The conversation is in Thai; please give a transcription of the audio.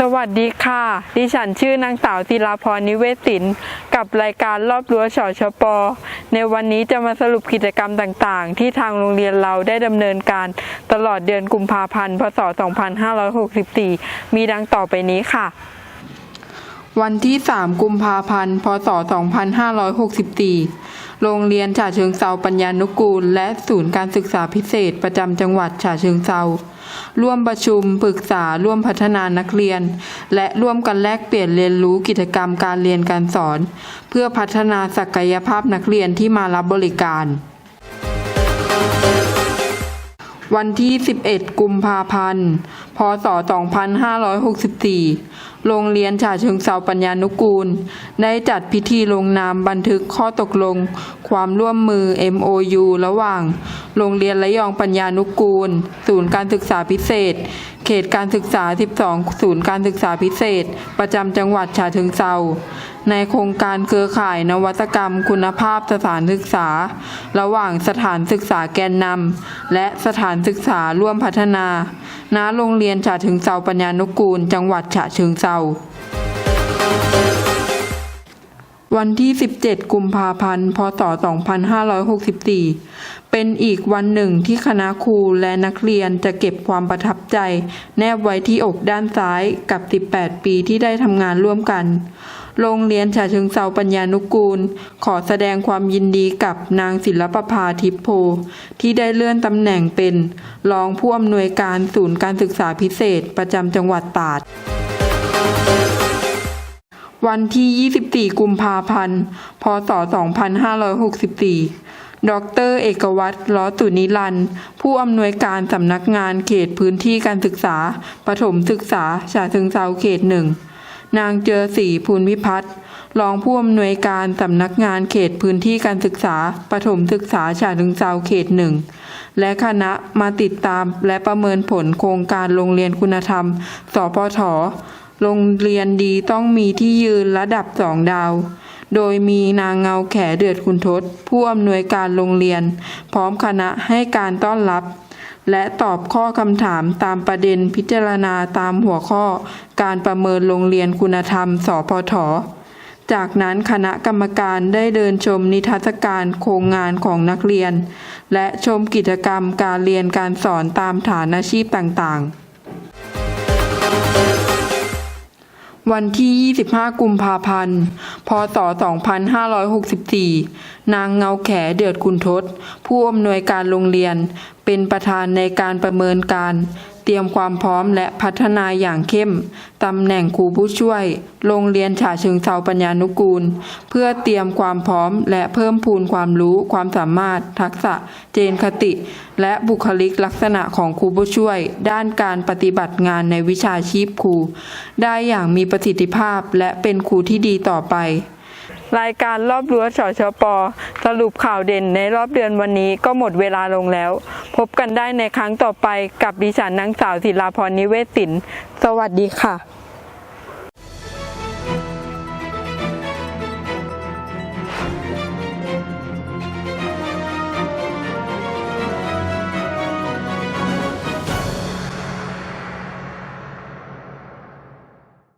สวัสดีค่ะ ดิฉันชื่อนางสาวศิลาพรนิเวศศิลป์กับรายการรอบรั้วชชปในวันนี้จะมาสรุปกิจกรรมต่างๆ ที่ทางโรงเรียนเราได้ดำเนินการตลอดเดือนกุมภาพันธ์ พศ 2564 มีดังต่อไปนี้ค่ะ วันที่ 3 กุมภาพันธ์ พศ 2564 โรงเรียนฉะเชิงเซาปัญญานุกูล และศูนย์การศึกษาพิเศษประจำจังหวัดฉะเชิงเซาร่วมประชุมปรึกษาร่วมพัฒนานักเรียน และร่วมกันแลกเปลี่ยนเรียนรู้กิจกรรมการเรียนการสอน เพื่อพัฒนาศักยภาพนักเรียนที่มารับบริการ วันที่ 11 กุมภาพันธ์ พศ 2564 โรงเรียนฉาเชิงเซาปัญญานุกูล ได้จัดพิธีลงนามบันทึกข้อตกลง ความร่วมมือ MOU ระหว่าง โรงเรียนระยองปัญญานุกูล ศูนย์การศึกษาพิเศษ เขตการศึกษา 12 ศูนย์การศึกษาพิเศษ ประจำจังหวัดฉะเชิงเซาในโครงการเครือข่ายนวัตกรรมคุณภาพสถานศึกษา ระหว่างสถานศึกษาแกนนำและสถานศึกษาร่วมพัฒนา ณ โรงเรียนฉะเชิงเซาปัญญานุกูล จังหวัดฉะเชิงเซา วันที่ 17 กุมภาพันธ์ พศ 2564 เป็นอีกวันหนึ่งที่คณะครูและนักเรียนจะเก็บความประทับใจ แนบไว้ที่อกด้านซ้ายกับ 18 ปีที่ได้ทำงานร่วมกัน โรงเรียนฉะเชิงเซาปัญญานุกูล ขอแสดงความยินดีกับนางศิลปภาทิพโพ ที่ได้เลื่อนตำแหน่งเป็น รองผู้อำนวยการศูนย์การศึกษาพิเศษประจำจังหวัดตราด วันที่ 24 กุมภาพันธ์ พศ 2564 ดร เอกวัตรล้อตุนิรัน ผู้อำนวยการสำนักงานเขตพื้นที่การศึกษา ประถมศึกษาฉะเชิงเซาเขตหนึ่ง นางเจอศรีภูลวิพัฒน์รองผู้อำนวยการสำนักงานเขตพื้นที่การศึกษา ประถมศึกษาฉะเชิงเซาเขตหนึ่ง และคณะมาติดตามและประเมินผลโครงการโรงเรียนคุณธรรมสปท โรงเรียนดีต้องมีที่ยืนระดับสองดาว โดยมีนางเงาแขเดือดคุณทศ ผู้อำนวยการโรงเรียน พร้อมคณะให้การต้อนรับ และตอบข้อคำถามตามประเด็นพิจารณาตามหัวข้อ การประเมินโรงเรียนคุณธรรม สพทจากนั้นคณะกรรมการได้เดินชมนิทรรศการโครงงานของนักเรียน และชมกิจกรรมการเรียนการสอนตามฐานอาชีพต่างๆ วันที่ 25 กุมภาพันธ์ พศ 2564 นางเงาแขเดือดคุณทศ ผู้อำนวยการโรงเรียน เป็นประธานในการประเมินการ เตรียมความพร้อมและพัฒนาอย่างเข้มตำแหน่งครูผู้ช่วย โรงเรียนฉะเชิงเซาปัญญานุกูล เพื่อเตรียมความพร้อมและเพิ่มพูนความรู้ความสามารถ ทักษะ เจนคติ และบุคลิกลักษณะของครูผู้ช่วย ด้านการปฏิบัติงานในวิชาชีพครู ได้อย่างมีประสิทธิภาพและเป็นครูที่ดีต่อไป รายการรอบรั้วชชป สรุปข่าวเด่นในรอบเดือนวันนี้ก็หมดเวลาลงแล้ว พบกันได้ในครั้งต่อไปกับดิฉันนางสาวศิลาพรนิเวศสินสวัสดีค่ะ